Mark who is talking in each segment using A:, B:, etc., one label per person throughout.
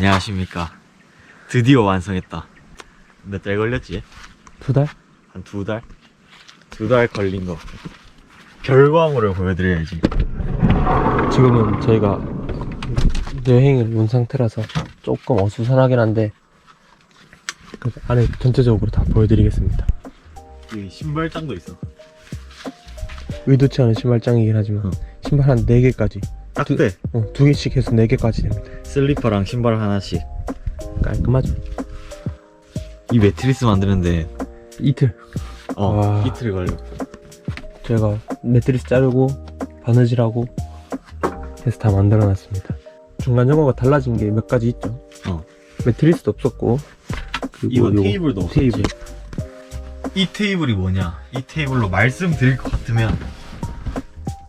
A: 안녕하십니까. 드디어 완성했다. 몇 달 걸렸지?
B: 두 달?
A: 한 두 달? 두 달 걸린 거. 결과물을 보여드려야지.
B: 지금은 저희가 여행을 온 상태라서 조금 어수선하긴 한데 그 안에 전체적으로 다 보여드리겠습니다.
A: 여기 신발장도 있어.
B: 의도치 않은 신발장이긴 하지만
A: 어.
B: 신발 한 4개까지
A: 딱
B: 두-
A: 돼.
B: 어, 두 개씩 해서 4개까지 됩니다.
A: 슬리퍼랑 신발 하나씩.
B: 깔끔하죠?
A: 이 매트리스 만드는데,
B: 이틀
A: 어,
B: 와.
A: 이틀 걸려.
B: 저희가 매트리스 자르고 바느질하고 해서 다 만들어놨습니다. 중간 점화가 달라진 게 몇 가지 있죠.
A: 어.
B: 매트리스도 없었고 그리고
A: 이거
B: 요거
A: 테이블도 없었지.
B: 테이블.
A: 이 테이블이 뭐냐? 이 테이블로 말씀드릴 것 같으면,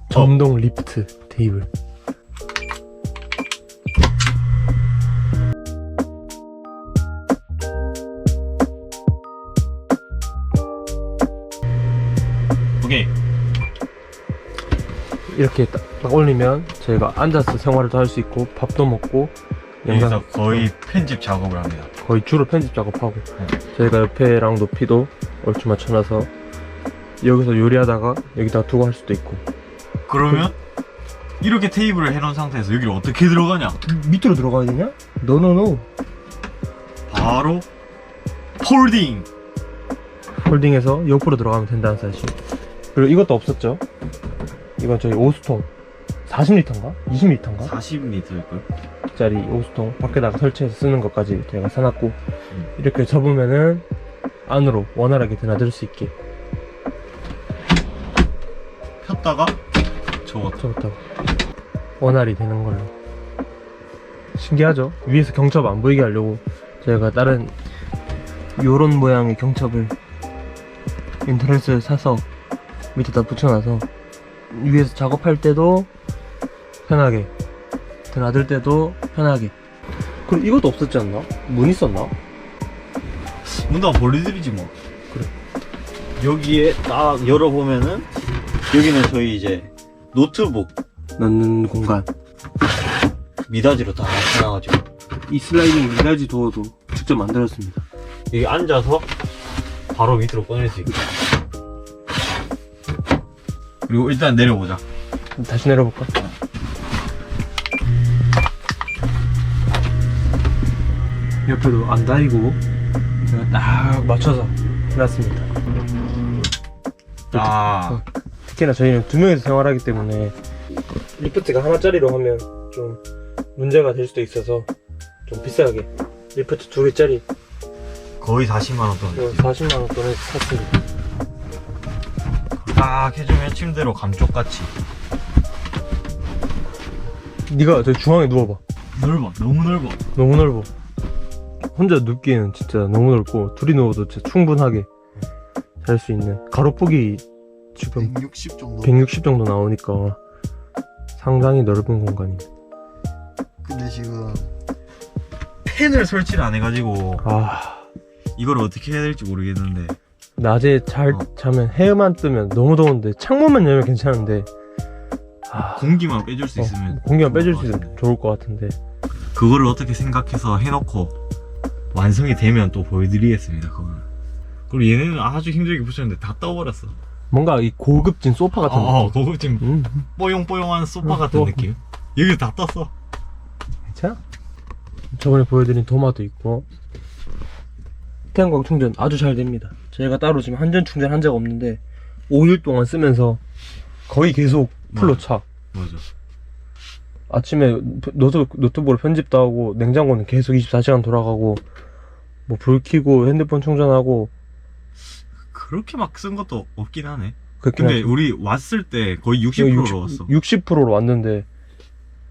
B: 점동 리프트 테이블. 이렇게 딱, 딱 올리면 저희가 앉아서 생활도 할 수 있고 밥도 먹고
A: 여기서
B: 영상
A: 거의 편집 작업을 합니다.
B: 거의 주로 편집 작업하고
A: 네.
B: 저희가 옆에랑 높이도 얼추 맞춰놔서 여기서 요리하다가 여기다 두고 할 수도 있고
A: 그러면, 이렇게 테이블을 해놓은 상태에서 여기를 어떻게 들어가냐?
B: 밑으로 들어가야 되냐? 노노노
A: 바로, 폴딩!
B: 홀딩해서 옆으로 들어가면 된다는 사실 그리고 이것도 없었죠 이건 저희 오수통 40리터인가? 20리터인가?
A: 40리터일걸?
B: 짜리 오수통 밖에다가 설치해서 쓰는 것까지 제가 사놨고
A: 음.
B: 이렇게 접으면은 안으로 원활하게 드나들 수 있게
A: 폈다가, 저거
B: 저부터 원활히 되는 걸로 신기하죠? 위에서 경첩 안 보이게 하려고 저희가 다른 요런 모양의 경첩을 인터넷에서 사서 밑에다 붙여놔서 위에서 작업할 때도 편하게 드나들 때도 편하게 그리고 이것도 없었지 않나? 문 있었나?
A: 문도 보여드리지 뭐.
B: 그래.
A: 여기에 딱 열어보면은, 여기는 저희 이제 노트북
B: 넣는 공간
A: 미닫이로 다 나눠가지고.
B: 이 슬라이딩 미라지 도어도 직접 만들었습니다
A: 여기 앉아서 바로 밑으로 꺼낼 수 있게. 그리고 일단 내려보자.
B: 다시 내려볼까? 옆에도 안 닿이고 제가 딱 맞춰서 해놨습니다
A: 아,
B: 특히나 저희는 두 명이서 생활하기 때문에 리프트가 하나짜리로 하면 좀 문제가 될 수도 있어서 좀 비싸게 리프트 두 개짜리
A: 거의 40만 원 돈.
B: 40만 원 돈에 샀습니다
A: 딱 해주면 침대로 감쪽같이.
B: 네가 저 중앙에 누워봐
A: 넓어. 너무 넓어.
B: 너무 넓어. 혼자 눕기에는 진짜 너무 넓고 둘이 누워도 진짜 충분하게 잘 수 있는 가로폭이 지금
C: 160 정도.
B: 160 정도 나오니까 상당히 넓은 공간이.
C: 근데 지금
A: 팬을 설치를 안 해가지고,
B: 아
A: 이걸 어떻게 해야 될지 모르겠는데.
B: 낮에 잘
A: 어.
B: 자면 해만 뜨면 너무 더운데 창문만 열면 괜찮은데 아
A: 공기만 빼줄 수
B: 어,
A: 있으면.
B: 공기만 빼줄 것수 있으면. 좋을 것 같은데
A: 그거를 어떻게 생각해서 해놓고, 완성이 되면 또 보여드리겠습니다, 그거는. 그리고 얘네는 아주 힘들게 붙였는데 다 떠버렸어.
B: 뭔가 이 고급진 소파 같은
A: 어,
B: 느낌.
A: 고급진
B: 음,
A: 뽀용뽀용한 소파
B: 어,
A: 같은
B: 어.
A: 느낌. 여기 다 떴어.
B: 괜찮아? 저번에 보여드린 도마도 있고 태양광 충전 아주 잘 됩니다 저희가 따로 지금 한전 충전 한 적 없는데 5일 동안 쓰면서 거의 계속 풀로
A: 맞아.
B: 차
A: 맞아.
B: 아침에 노트, 노트북으로 편집도 하고 냉장고는 계속 24시간 돌아가고 뭐 불 켜고 핸드폰 충전하고
A: 그렇게 막 쓴 것도 없긴 하네.
B: 그
A: 근데 우리 왔을 때 거의 60%로 왔어.
B: 60%로 왔는데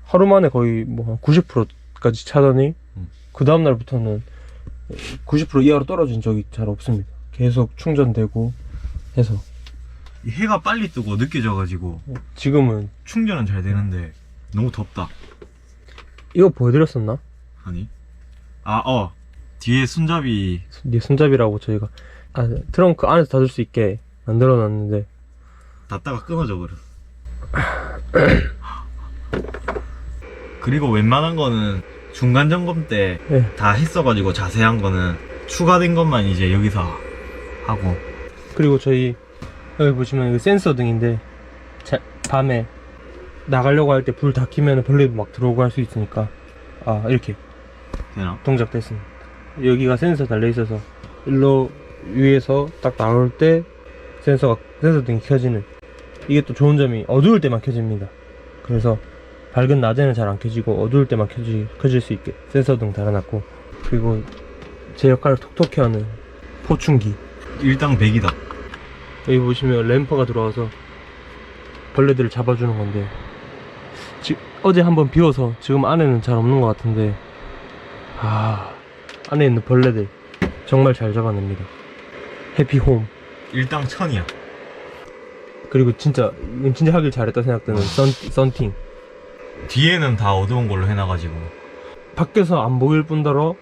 B: 하루 만에 거의 뭐 90%까지 차더니
A: 음.
B: 그 다음 날부터는 90% 이하로 떨어진 적이 잘 없습니다. 계속 충전되고 해서
A: 이 해가 빨리 뜨고 늦게 져가지고
B: 지금은
A: 충전은 잘 되는데 너무 덥다.
B: 이거 보여드렸었나?
A: 아니? 아, 어. 뒤에 손잡이
B: 네 손잡이라고 저희가 아, 트렁크 안에서 닫을 수 있게 만들어 놨는데
A: 닫다가 끊어져 버렸어. 그리고 웬만한 거는 중간 점검 때 다
B: 네.
A: 했어가지고 자세한 거는 추가된 것만 이제 여기서 하고
B: 그리고 저희 여기 보시면 이거 센서 등인데 자, 밤에 나가려고 할 때 불 다 켜면 벌레도 막 들어오고 할 수 있으니까 아 이렇게
A: 되나?
B: 동작 됐습니다. 여기가 센서 달려 있어서 일로 위에서 딱 나올 때 센서가 센서 등이 켜지는 이게 또 좋은 점이 어두울 때만 켜집니다. 그래서 밝은 낮에는 잘 안 켜지고 어두울 때만 켜지, 켜질 수 있게 센서 등 달아놨고 그리고 제 역할을 톡톡히 하는 포충기.
A: 일당 100이다.
B: 여기 보시면 램퍼가 들어와서 벌레들을 잡아주는 건데 지, 어제 한번 비워서 지금 안에는 잘 없는 것 같은데 아 안에 있는 벌레들 정말 잘 잡아냅니다. 해피홈.
A: 일당 1000이야.
B: 그리고 진짜 이건 진짜 하길 잘했다 생각되는 선, 썬팅
A: 뒤에는 다 어두운 걸로 해놔가지고
B: 밖에서 안 보일 뿐더러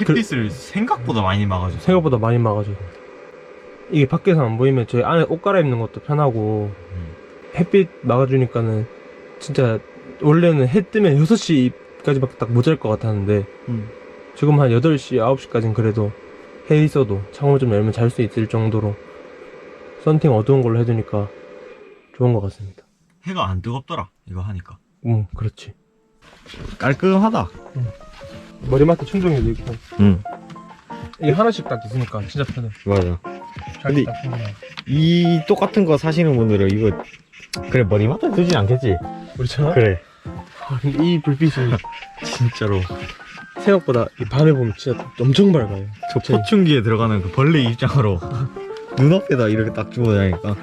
A: 햇빛을 생각보다 많이 막아줘
B: 생각보다 많이 막아줘 이게 밖에서 안 보이면 저희 안에 옷 갈아입는 것도 편하고
A: 음.
B: 햇빛 막아주니까는 진짜 원래는 해 뜨면 6시까지밖에 딱못잘것 같았는데
A: 음.
B: 지금 한 8시, 9시까지는 그래도 해 있어도 창문 좀 열면 잘 수 있을 정도로 썬팅 어두운 걸로 해두니까 좋은 것 같습니다.
A: 해가 안 뜨겁더라 이거 하니까
B: 응, 그렇지.
A: 깔끔하다
B: 머리맡에 충전기도 있고
A: 응
B: 이게 하나씩 딱 있으니까 진짜 편해.
A: 맞아
B: 잘
A: 근데
B: 딱.
A: 이 똑같은 거 사시는 분들은 이거 그래 머리맡에 두진 않겠지
B: 그렇잖아?
A: 그래
B: 아, 근데 이 불빛이
A: 진짜로
B: 생각보다 이 밤에 보면 진짜 엄청 밝아요.
A: 저
B: 저희-
A: 포충기에 들어가는 그 벌레 입장으로 눈앞에다 이렇게 딱 주고 다니까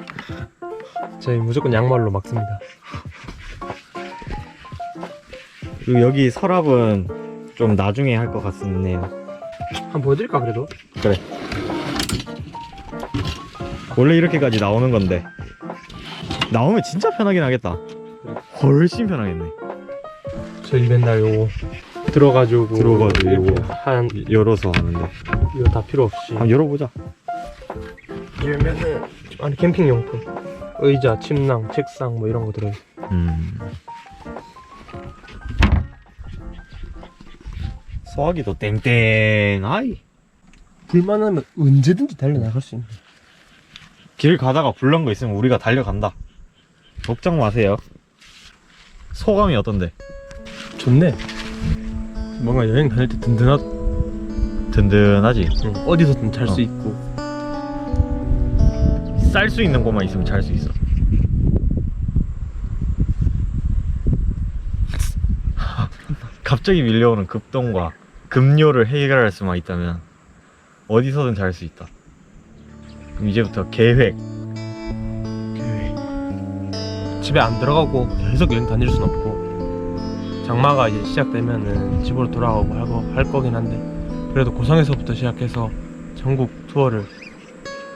B: 저희 무조건 양말로 막습니다.
A: 그리고 여기 서랍은 좀 나중에 할 것 같네요.
B: 한번 보여드릴까 그래도?
A: 원래 이렇게까지 나오는 건데. 나오면 진짜 편하긴 하겠다. 훨씬 편하겠네.
B: 저희 맨날 요거 들어가지고
A: 들어가지고
B: 이렇게
A: 요거.
B: 한
A: 열어서 하는데.
B: 이거 다 필요 없이.
A: 한번 열어보자.
B: 열면은 안에 캠핑 용품. 의자, 침낭, 책상 뭐 이런 거 들어있어
A: 음. 소화기도 땡땡하이.
B: 불만 하면 언제든지 달려나갈 수 있는
A: 길 가다가 불난 거 있으면 우리가 달려간다. 걱정 마세요. 소감이 어떤데?
B: 좋네. 뭔가 여행 다닐 때 든든하다
A: 든든하지?
B: 어디서든 잘 수
A: 어.
B: 있고.
A: 쌀 수 있는 곳만 있으면 잘 수 있어. 갑자기 밀려오는 급동과 급료를 해결할 수만 있다면 어디서든 잘 수 있다. 그럼 이제부터 계획.
B: 집에 안 들어가고 계속 여행 다닐 순 없고 장마가 이제 시작되면은 집으로 돌아가고 할, 거, 할 거긴 한데 그래도 고성에서부터 시작해서 전국 투어를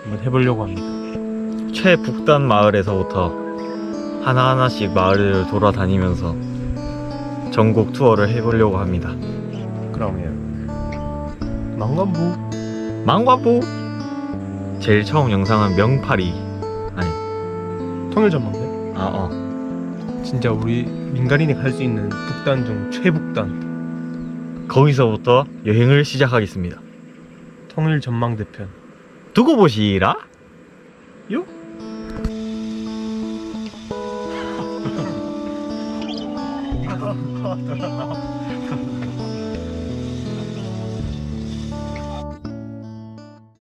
B: 한번 해보려고 합니다.
A: 최북단 마을에서부터 하나하나씩 마을을 돌아다니면서 전국 투어를 해보려고 합니다
B: 그러면 망관부.
A: 망과부. 제일 처음 영상은 명파리
B: 통일 전망대?
A: 아 어.
B: 진짜 우리 민간인이 갈 수 있는 북단 중 최북단.
A: 거기서부터 여행을 시작하겠습니다.
B: 통일 전망대 편.
A: 두고 보시라.
B: 요?